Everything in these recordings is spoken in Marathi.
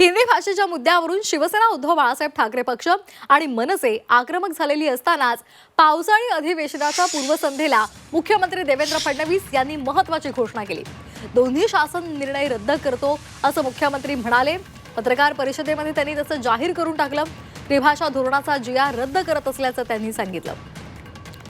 हिंदी भाषेच्या मुद्द्यावरून शिवसेना उद्धव बाळासाहेब ठाकरे पक्ष आणि मनसे आक्रमक झालेली असतानाच पावसाळी अधिवेशनाच्या पूर्वसंध्येला मुख्यमंत्री देवेंद्र फडणवीस यांनी महत्वाची घोषणा केली. दोन्ही शासन निर्णय रद्द करतो असं मुख्यमंत्री म्हणाले. पत्रकार परिषदेमध्ये त्यांनी तसं जाहीर करून टाकलं. त्रिभाषा धोरणाचा जिया रद्द करत असल्याचं त्यांनी सांगितलं.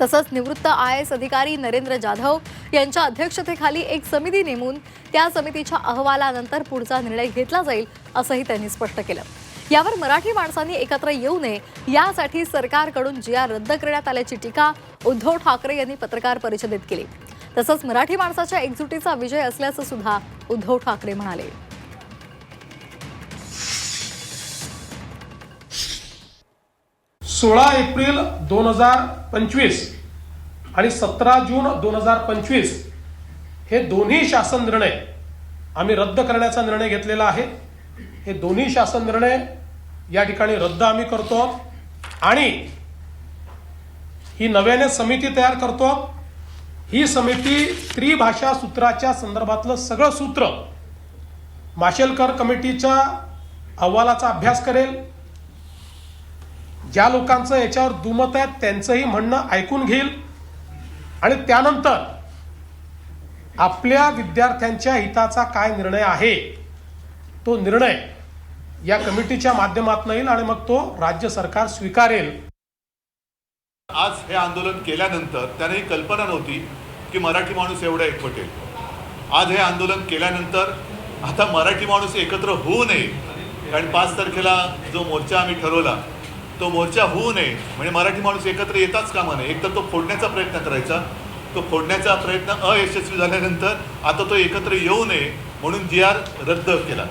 तसंच निवृत्त आय एस अधिकारी नरेंद्र जाधव यांच्या अध्यक्षतेखाली एक समिती नेमून त्या समितीच्या अहवालानंतर पुढचा निर्णय घेतला जाईल असंही त्यांनी स्पष्ट केलं. यावर मराठी माणसांनी एकत्र येऊ नये यासाठी सरकारकडून जी आर रद्द करण्यात आल्याची टीका उद्धव ठाकरे यांनी पत्रकार परिषदेत केली. तसंच मराठी माणसाच्या एकजुटीचा विजय असल्याचं सुद्धा उद्धव ठाकरे म्हणाले. सोळा एप्रिल दोन हजार पंचवीस आणि सतरा जून दोन हजार पंचवीस हे दोन्ही शासन निर्णय आम्ही रद्द करण्याचा निर्णय घेतलेला आहे. हे दोन्ही शासन निर्णय या ठिकाणी रद्द आम्ही करतो आणि ही नव्याने समिती तयार करतो. ही समिती त्रिभाषा सूत्राच्या संदर्भातलं सगळं सूत्र माशेलकर कमिटीच्या अहवालाचा अभ्यास करेल. ज्या लोकांचं याच्यावर दुमत आहे त्यांचंही म्हणणं ऐकून घेईल. आणि त्यानंतर आपल्या विद्यार्थ्यांच्या हिताचा काय निर्णय आहे तो निर्णय या कमिटीच्या माध्यमातून येईल आणि मग तो राज्य सरकार स्वीकारेल. आज हे आंदोलन केल्यानंतर त्याने ही कल्पना नव्हती की मराठी माणूस एवढा एकवटेल. आज हे आंदोलन केल्यानंतर आता मराठी माणूस एकत्र होऊ नये. कारण पाच तारखेला जो मोर्चा आम्ही ठरवला तो मोर्चा होऊ नये. म्हणजे मराठी माणूस एकत्र येताच कामा नये. एकतर तो फोडण्याचा प्रयत्न करायचा. तो फोडण्याचा प्रयत्न अयशस्वी झाल्यानंतर आता तो एकत्र येऊ नये म्हणून जी आर रद्द केला.